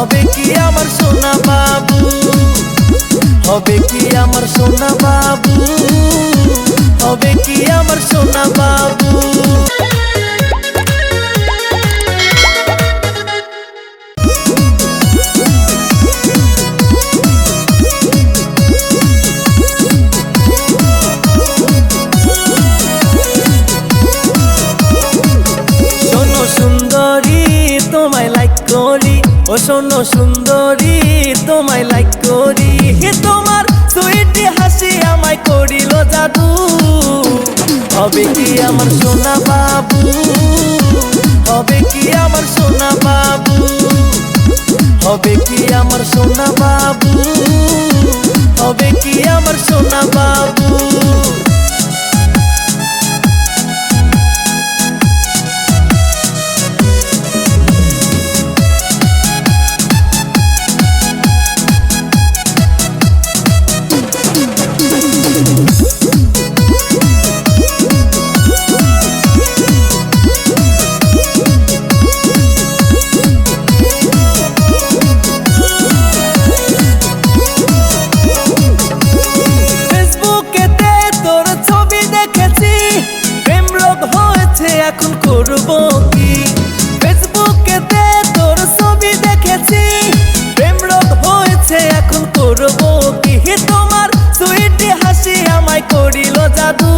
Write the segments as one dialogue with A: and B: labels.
A: হবে কি আমার সোনা বাবু? হবে কি আমার সোনা বাবু? ও শোনো সুন্দরী, তোমায় লাইক করি। তোমার সুইটি হাসি আমায় করিল জাদু। হবে কি আমার সোনা বাবু? হবে কি আমার সোনা বাবু? হবে কি আমার সোনা বাবু? করব কি? তোমার সুইট হাসি আমায় করিল জাদু।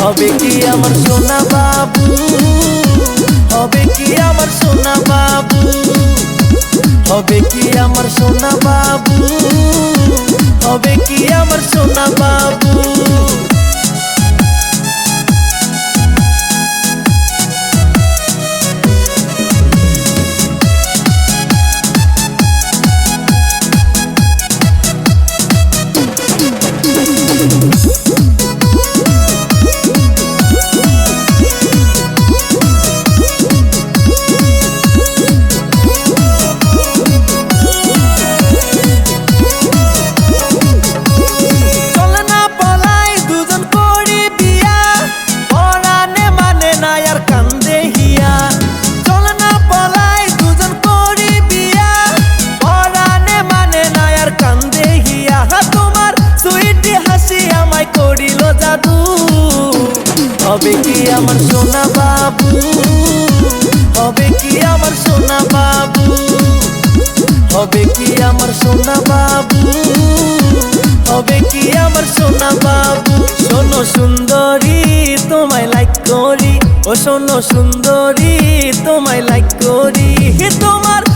A: হবে কি আমার সোনা বাবু? হবে কি আমার সোনা বাবু? হবে কি আমার সোনা বাবু? হবে কি আমার সোনা বাবু? হবে কি আমার সোনা বাবু? হবে কি আমার সোনা বাবু? হবে কি আমার সোনা বাবু? হবে কি আমার সোনা বাবু? শোনো সুন্দরী, তোমায় লাইক করি। ও শোনো সুন্দরী, তোমায় লাইক করি। তোমার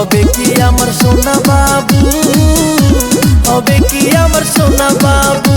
A: হবে কি আমার সোনা বাবু? হবে কি আমার সোনা বাবু?